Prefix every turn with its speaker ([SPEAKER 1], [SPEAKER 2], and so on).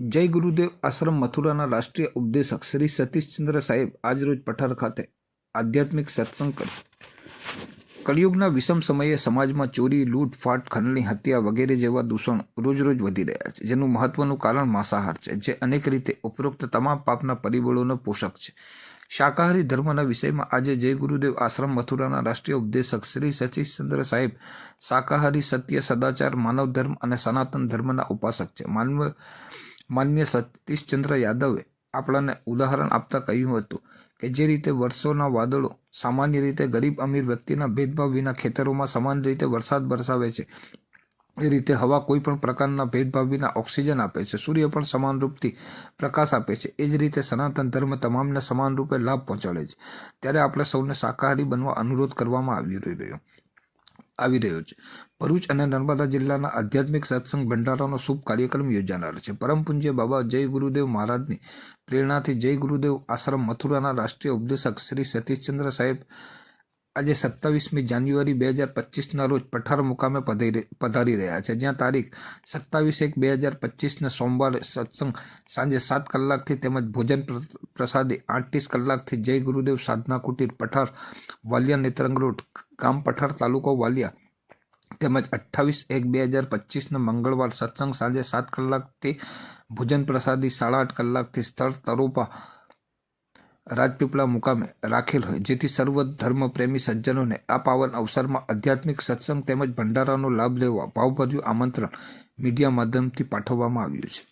[SPEAKER 1] જય ગુરુદેવ આશ્રમ મથુરાના રાષ્ટ્રીય ઉપદેશક શ્રી સતીશચંદ્ર સાહેબ આજરોજ પઠાર ખાતે આધ્યાત્મિક સત્સંગ કરશે. કળિયુગના વિષમ સમયે સમાજમાં ચોરી, લૂંટ, ફાટ, ખંડણી, હત્યા વગેરે જેવા દૂષણ રોજ રોજ વધી રહ્યા છે, જેનું મહત્વનું કારણ માંસાહાર છે, જે અનેક રીતે ઉપરોક્ત તમામ પાપના પરિબળોનો પોષક છે. શાકાહારી ધર્મના વિષયમાં આજે જય ગુરુદેવ આશ્રમ મથુરાના રાષ્ટ્રીય ઉપદેશક શ્રી સચીશચંદ્ર સાહેબ શાકાહારી સત્ય, સદાચાર, માનવ ધર્મ અને સનાતન ધર્મના ઉપાસક છે. માનવ માન્ય સતીશચંદ્ર યાદવે આપણને ઉદાહરણ આપતા કહ્યું હતું કે જે રીતે વર્ષોના વાદળો સામાન્ય રીતે ગરીબ અમીર વ્યક્તિના ભેદભાવ વિના ખેતરોમાં સમાન રીતે વરસાદ વરસાવે છે. એ રીતે હવા કોઈ પણ પ્રકારના ભેદભાવ વિના ઓક્સિજન આપે છે. સૂર્ય પણ સમાન રૂપથી પ્રકાશ આપે છે. એ જ રીતે સનાતન ધર્મ તમામને સમાન રૂપે લાભ પહોંચાડે છે. ત્યારે આપણે સૌને શાકાહારી બનવા અનુરોધ કરવામાં આવી રહ્યો. આવી રહ્યો છે. ભરૂચ અને નર્મદા જિલ્લાના આધ્યાત્મિક સત્સંગ ભંડારાનો શુભ કાર્યક્રમ યોજાનાર છે. પરમ પૂજ્ય બાબા જય ગુરુદેવ મહારાજની પ્રેરણાથી જય ગુરુદેવ આશ્રમ મથુરાના રાષ્ટ્રીય ઉપદેશક શ્રી સતીશચંદ્ર સાહેબ આજે સત્તાવીસમી જાન્યુઆરી બે હજાર પચીસના રોજ પઠાર મુકામે પધારી રહ્યા છે. જ્યાં તારીખ સત્તાવીસ એક બે હજાર પચીસને સોમવારે સત્સંગ સાંજે સાત કલાકથી તેમજ ભોજન પ્ર- પ્રસાદી આઠત્રીસ કલાકથી જય ગુરુદેવ સાધના કુટીર પઠાર વાલિયા નેત્રંગ રોડ ગામ પઠાર તાલુકો વાલિયા તેમજ અઠ્ઠાવીસ એક બે હજાર પચીસના મંગળવાર સત્સંગ સાંજે સાત કલાકથી ભોજન પ્રસાદી સાડા આઠ કલાકથી સ્થળ તરોપા રાજપીપળા મુકામે રાખેલ હોય, જેથી સર્વ ધર્મ પ્રેમી સજ્જનોને આ પાવન અવસરમાં આધ્યાત્મિક સત્સંગ તેમજ ભંડારાનો લાભ લેવા ભાવભર્યું આમંત્રણ મીડિયા માધ્યમથી પાઠવવામાં આવ્યું છે.